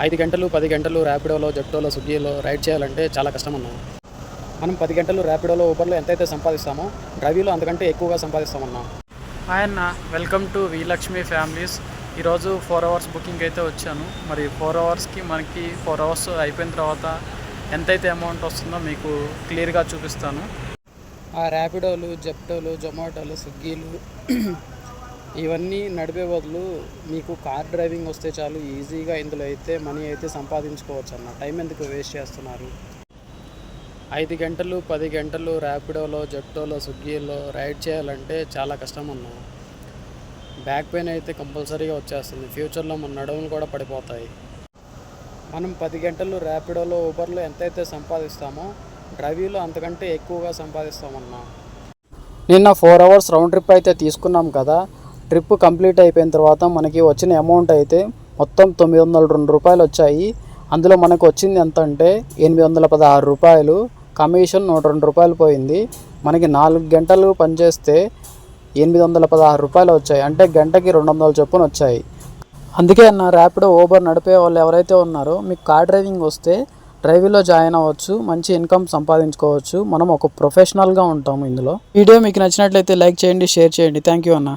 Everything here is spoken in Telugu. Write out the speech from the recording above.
ఐదు గంటలు పది గంటలు ర్యాపిడోలో జెప్టోలో స్విగ్గీలో రైడ్ చేయాలంటే చాలా కష్టం అన్నా మనం పది గంటలు ర్యాపిడోలో ఊబర్లో ఎంతైతే సంపాదిస్తామో డ్రైవీలో అంతకంటే ఎక్కువగా సంపాదిస్తామన్నా. హాయ్ అన్న వెల్కమ్ టు విలక్ష్మి ఫ్యామిలీస్. ఈరోజు ఫోర్ అవర్స్ బుకింగ్ అయితే వచ్చాను. మరి ఫోర్ అవర్స్కి మనకి ఫోర్ అవర్స్ అయిపోయిన తర్వాత ఎంతైతే అమౌంట్ వస్తుందో మీకు క్లియర్గా చూపిస్తాను. ఆ ర్యాపిడోలు జెప్టోలు జొమాటోలు స్విగ్గీలు ఇవన్నీ నడిపే బదులు మీకు కార్ డ్రైవింగ్ వస్తే చాలు ఈజీగా ఇందులో అయితే మనీ అయితే సంపాదించుకోవచ్చు అన్న. టైం ఎందుకు వేస్ట్ చేస్తున్నారు? ఐదు గంటలు పది గంటలు ర్యాపిడోలో జెప్టోలో స్విగ్గీలో రైడ్ చేయాలంటే చాలా కష్టం అన్నా. బ్యాక్ పెయిన్ అయితే కంపల్సరీగా వచ్చేస్తుంది. ఫ్యూచర్లో మన నడుములు కూడా పడిపోతాయి. మనం పది గంటలు ర్యాపిడోలో ఊబర్లో ఎంతైతే సంపాదిస్తామో డ్రైవీలో అంతకంటే ఎక్కువగా సంపాదిస్తామన్నా. నిన్న ఫోర్ అవర్స్ రౌండ్ ట్రిప్ అయితే తీసుకున్నాం కదా. ట్రిప్ కంప్లీట్ అయిపోయిన తర్వాత మనకి వచ్చిన అమౌంట్ అయితే మొత్తం తొమ్మిది వందల రెండు రూపాయలు వచ్చాయి. అందులో మనకు వచ్చింది ఎంత అంటే ఎనిమిది వందల పదహారు రూపాయలు. కమిషన్ నూట రెండు రూపాయలు పోయింది. మనకి నాలుగు గంటలు పనిచేస్తే ఎనిమిది వందల పదహారు రూపాయలు వచ్చాయి. అంటే గంటకి రెండు వందల చొప్పున వచ్చాయి. అందుకే నా ర్యాపిడో ఓబర్ నడిపే వాళ్ళు ఎవరైతే ఉన్నారో మీకు కార్ డ్రైవింగ్ వస్తే డ్రైవింగ్లో జాయిన్ అవ్వచ్చు మంచి ఇన్కమ్ సంపాదించుకోవచ్చు. మనం ఒక ప్రొఫెషనల్గా ఉంటాము ఇందులో. వీడియో మీకు నచ్చినట్లయితే లైక్ చేయండి షేర్ చేయండి. థ్యాంక్ యూ అన్న.